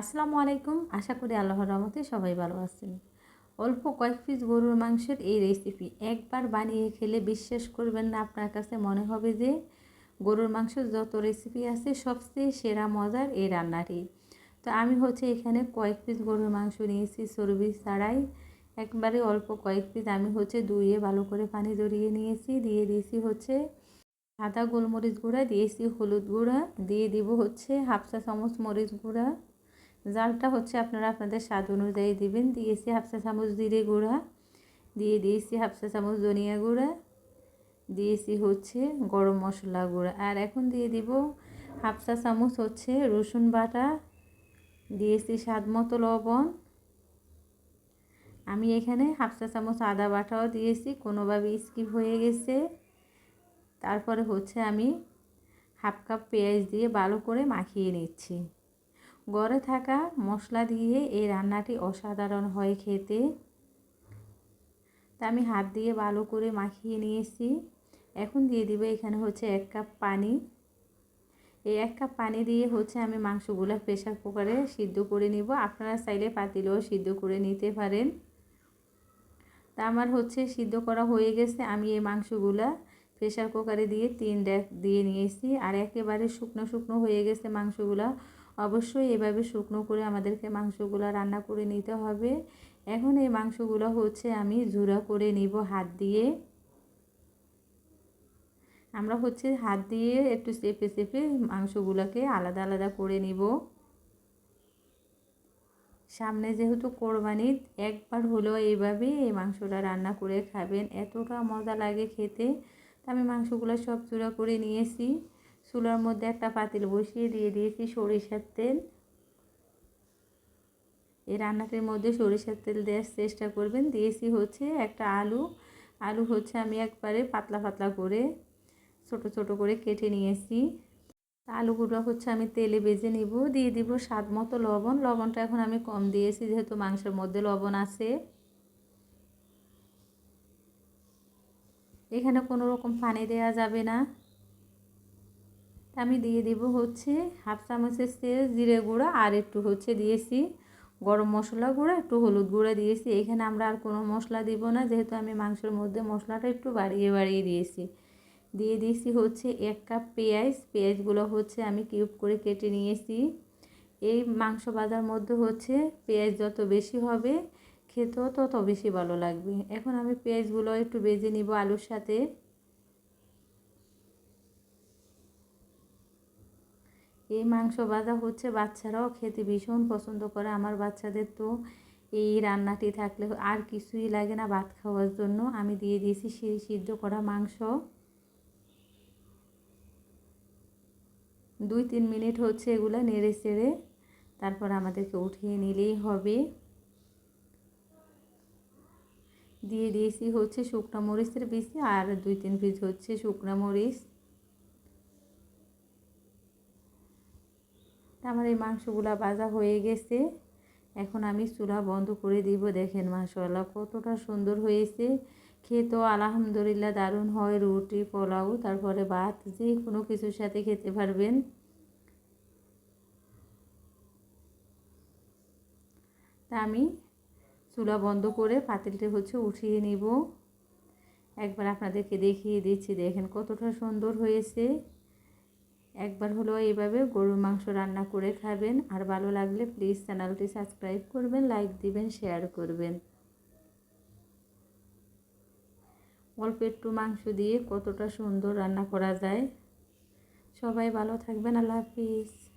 আসসালামু আলাইকুম। আশা করি আল্লাহর রহমতে সবাই ভালো আছেন। অল্প কয়েক পিস গরুর মাংসের এই রেসিপি একবার বানিয়ে খেলে বিশ্বাস করবেন না, আপনার কাছে মনে হবে যে গরুর মাংসের যত রেসিপি আছে, সবচেয়ে সেরা মজার এই রান্নাটি। তো আমি হচ্ছে এখানে কয়েক পিস গরুর মাংস নিয়েছি, চর্বি ছাড়াই। একবারে অল্প কয়েক পিস আমি হচ্ছে ধুয়ে ভালো করে পানি জড়িয়ে নিয়েছি, দিয়ে দিয়েছি হচ্ছে সাদা গোলমরিচ গুঁড়া, দিয়েছি হলুদ গুঁড়া, দিয়ে দিব হচ্ছে হাফ চা চামচ মরিচ গুঁড়া। জালটা হচ্ছে আপনারা আপনাদের স্বাদ অনুযায়ী দিবেন। দিয়েছি হাফসা চামচ জিরে গুঁড়া, দিয়ে দিয়েছি হাফসা চামচ ধনিয়া গুঁড়া, দিয়েছি হচ্ছে গরম মশলা গুঁড়া। আর এখন দিয়ে দিব হাফসা চামচ হচ্ছে রসুন বাটা, দিয়েছি স্বাদ মতো লবণ। আমি এখানে হাফসা চামচ আদা বাটাও দিয়েছি, কোনোভাবে স্কিপ হয়ে গেছে। তারপরে হচ্ছে আমি হাফ কাপ পেঁয়াজ দিয়ে ভালো করে মাখিয়ে নিচ্ছি। গড়ে থাকা মশলা দিয়ে এই রান্নাটি অসাধারণ হয় খেতে। তা আমি হাত দিয়ে ভালো করে মাখিয়ে নিয়েছি। এখন দিয়ে দিবে এখানে হচ্ছে এক কাপ পানি। এই এক কাপ পানি দিয়ে হচ্ছে আমি মাংসগুলো প্রেশার কুকারে সিদ্ধ করে নিব। আপনারা চাইলে পাতিলেও সিদ্ধ করে নিতে পারেন। তা আমার হচ্ছে সিদ্ধ করা হয়ে গেছে। আমি এই মাংসগুলা প্রেশার কুকারে দিয়ে তিন ড্যাক দিয়ে নিয়েছি। আর একেবারে শুকনো শুকনো হয়ে গেছে মাংসগুলো। অবশ্যই এভাবে শুকনো করে আমাদেরকে মাংসগুলো রান্না করে নিতে হবে। এখন এই মাংসগুলো হচ্ছে আমি জুড়া করে নিব হাত দিয়ে। আমরা হচ্ছে হাত দিয়ে একটু চেপে চেপে মাংসগুলোকে আলাদা আলাদা করে নিব। সামনে যেহেতু কোরবানির একবার হলেও এইভাবে এই মাংসটা রান্না করে খাবেন। এতটা মজা লাগে খেতে। তা আমি মাংসগুলো সব চূড়া করে নিয়েছি। চুলার মধ্যে একটা পাতিল বসিয়ে দিয়ে দিয়েছি সরিষার তেল। এই রান্নাটির মধ্যে সরিষার তেল দেওয়ার চেষ্টা করবেন। দিয়েছি হচ্ছে একটা আলু। আলু হচ্ছে আমি একবারে পাতলা পাতলা করে ছোট ছোট করে কেটে নিয়েছি। আলুগুলো হচ্ছে আমি তেলে বেজে নিব। দিয়ে দিব স্বাদ মতো লবণ। লবণটা এখন আমি কম দিয়েছি, যেহেতু মাংসের মধ্যে লবণ আছে। এখানে কোনো রকম পানি দেওয়া যাবে না। আমি দিয়ে দিব হচ্ছে হাফ চামচের তেল জিরে গুঁড়া আর একটু হচ্ছে দিয়েছি গরম মশলা গুঁড়া, একটু হলুদ গুঁড়া দিয়েছি। এখানে আমরা আর কোনো মশলা দিব না, যেহেতু আমি মাংসের মধ্যে মশলাটা একটু বাড়িয়ে বাড়িয়ে দিয়েছি। দিয়ে দিয়েছি হচ্ছে এক কাপ পেঁয়াজ, পেঁয়াজগুলো হচ্ছে আমি কিউব করে কেটে নিয়েছি। এই মাংস বাজার মধ্যে হচ্ছে পেঁয়াজ যত বেশি হবে খেতেও তত বেশি ভালো লাগবে। এখন আমি পেঁয়াজগুলো একটু বেজে নিব আলুর সাথে। এই মাংস ভাজা হচ্ছে, বাচ্চারাও খেতে ভীষণ পছন্দ করে। আমার বাচ্চাদের তো এই রান্নাটি থাকলে আর কিছুই লাগে না ভাত খাওয়ার জন্য। আমি দিয়ে দিয়েছি সিদ্ধ করা মাংস। দুই তিন মিনিট হচ্ছে এগুলো নেড়ে চেড়ে তারপর আমাদেরকে উঠিয়ে নিলেই হবে। দিয়ে দিয়েছি হচ্ছে শুকনো মরিচের বেশি আর দুই তিন পিস হচ্ছে শুকনো মরিচ। আমার এই মাংসগুলা ভাজা হয়ে গেছে। এখন আমি চুলা বন্ধ করে দিব। দেখেন মাংসওয়ালা কতটা সুন্দর হয়েছে। খেতেও আলহামদুলিল্লাহ দারুণ হয়, রুটি, পোলাও, তারপরে ভাত, যে কোনো কিছুর সাথে খেতে পারবেন। তা আমি চুলা বন্ধ করে পাতিলটি হচ্ছে উঠিয়ে নিব। একবার আপনাদেরকে দেখিয়ে দিচ্ছি, দেখেন কতটা সুন্দর হয়েছে। একবার হলো এইভাবে গরুর মাংস রান্না করে খাবেন। আর ভালো লাগলে প্লিজ চ্যানেলটি সাবস্ক্রাইব করবেন লাইক দিবেন শেয়ার করবেন। অল্প একটু মাংস দিয়ে কতটা সুন্দর রান্না করা যায়। সবাই ভালো থাকবেন, আল্লাহ হাফিজ।